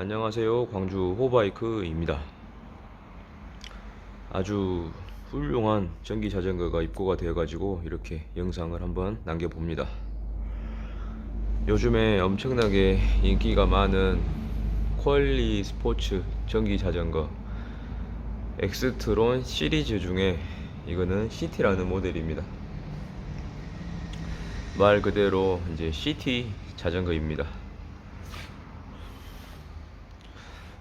안녕하세요. 광주 호바이크입니다. 아주 훌륭한 전기 자전거가 입고가 되어가지고 이렇게 영상을 한번 남겨봅니다. 요즘에 엄청나게 인기가 많은 퀄리 스포츠 전기 자전거 엑스트론 시리즈 중에 이거는 CT라는 모델입니다. 말 그대로 이제 CT 자전거입니다.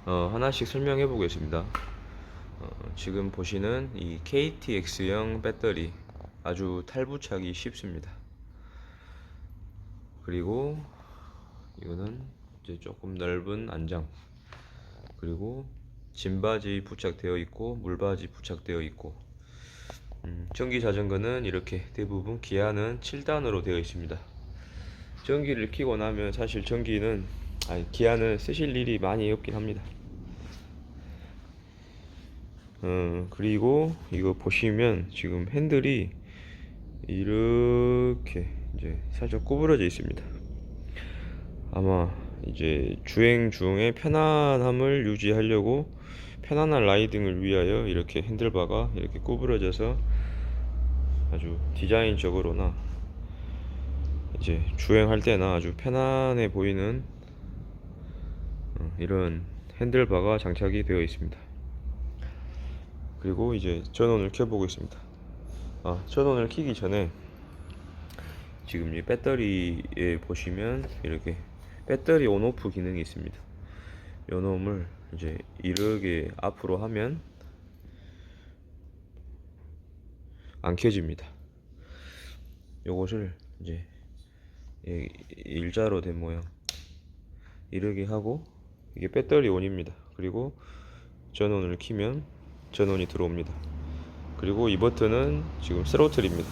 어, 하나씩 설명해 보겠습니다. 어, 지금 보시는 이 KTX형 배터리 아주 탈부착이 쉽습니다. 그리고 이거는 이제 조금 넓은 안장 그리고 진바지 부착되어 있고 물바지 부착되어 있고 음, 전기 자전거는 이렇게 대부분 기아는 7단으로 되어 있습니다. 전기를 켜고 나면 사실 전기는 아니 기아는 쓰실 일이 많이 없긴 합니다. 어, 그리고 이거 보시면 지금 핸들이 이렇게 이제 살짝 구부러져 있습니다. 아마 이제 주행 중에 편안함을 유지하려고 편안한 라이딩을 위하여 이렇게 핸들바가 이렇게 구부러져서 아주 디자인적으로나 이제 주행할 때나 아주 편안해 보이는 어, 이런 핸들바가 장착이 되어 있습니다. 그리고 이제 전원을 켜보겠습니다. 아, 전원을 켜기 전에 지금 이 배터리에 보시면 이렇게 배터리 온오프 기능이 있습니다. 요 놈을 이제 이렇게 앞으로 하면 안 켜집니다. 요것을 이제 이 일자로 된 모양 이렇게 하고 이게 배터리 온입니다. 그리고 전원을 키면 전원이 들어옵니다. 그리고 이 버튼은 지금 스로틀입니다.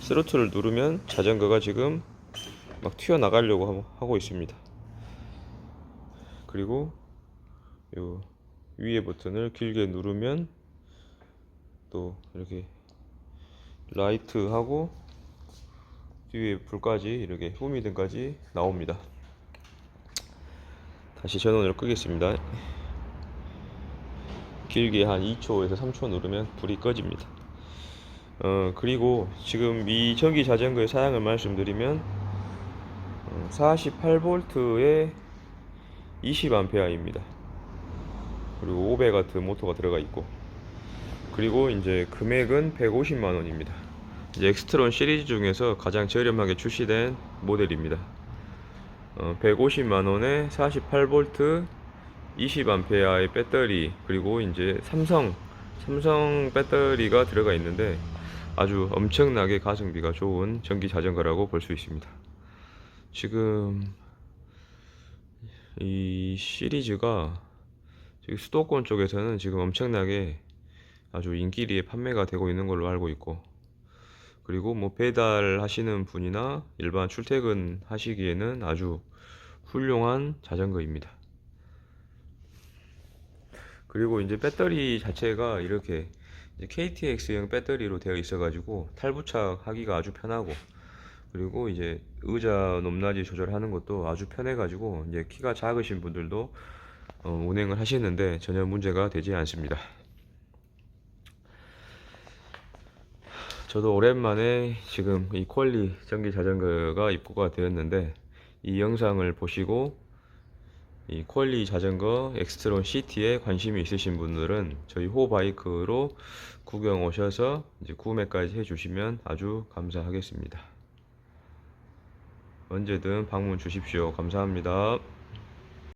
스로틀을 누르면 자전거가 지금 막 튀어나가려고 하고- 있습니다. 그리고 요 위에 버튼을 길게 누르면 또 이렇게 라이트하고 뒤에 불까지 이렇게 후미등까지 나옵니다. 다시 전원을 끄겠습니다. 길게 한 2초에서 3초 누르면 불이 꺼집니다. 어, 그리고 지금 이 전기 자전거의 사양을 말씀드리면 어, 48V에 20A입니다. 그리고 500W 모터가 들어가 있고 그리고 이제 금액은 150만 원입니다. 이제 엑스트론 시리즈 중에서 가장 저렴하게 출시된 모델입니다. 어, 150만 원에 48V 20A의 배터리 그리고 이제 삼성 삼성 배터리가 들어가 있는데 아주 엄청나게 가성비가 좋은 전기 자전거라고 볼 수 있습니다. 지금 이 시리즈가 수도권 쪽에서는 지금 엄청나게 아주 인기리에 판매가 되고 있는 걸로 알고 있고 그리고 뭐 배달 하시는 분이나 일반 출퇴근 하시기에는 아주 훌륭한 자전거입니다. 그리고 이제 배터리 자체가 이렇게 KTX형 배터리로 되어 있어 가지고 탈부착하기가 아주 편하고 그리고 이제 의자 높낮이 조절하는 것도 아주 편해 가지고 이제 키가 작으신 분들도 어, 운행을 하시는데 전혀 문제가 되지 않습니다. 저도 오랜만에 지금 이 퀄리 전기 자전거가 입고가 되었는데 이 영상을 보시고 이 퀄리 자전거 엑스트론 CT에 관심이 있으신 분들은 저희 호바이크로 구경 오셔서 이제 구매까지 해주시면 아주 감사하겠습니다. 언제든 방문 주십시오. 감사합니다.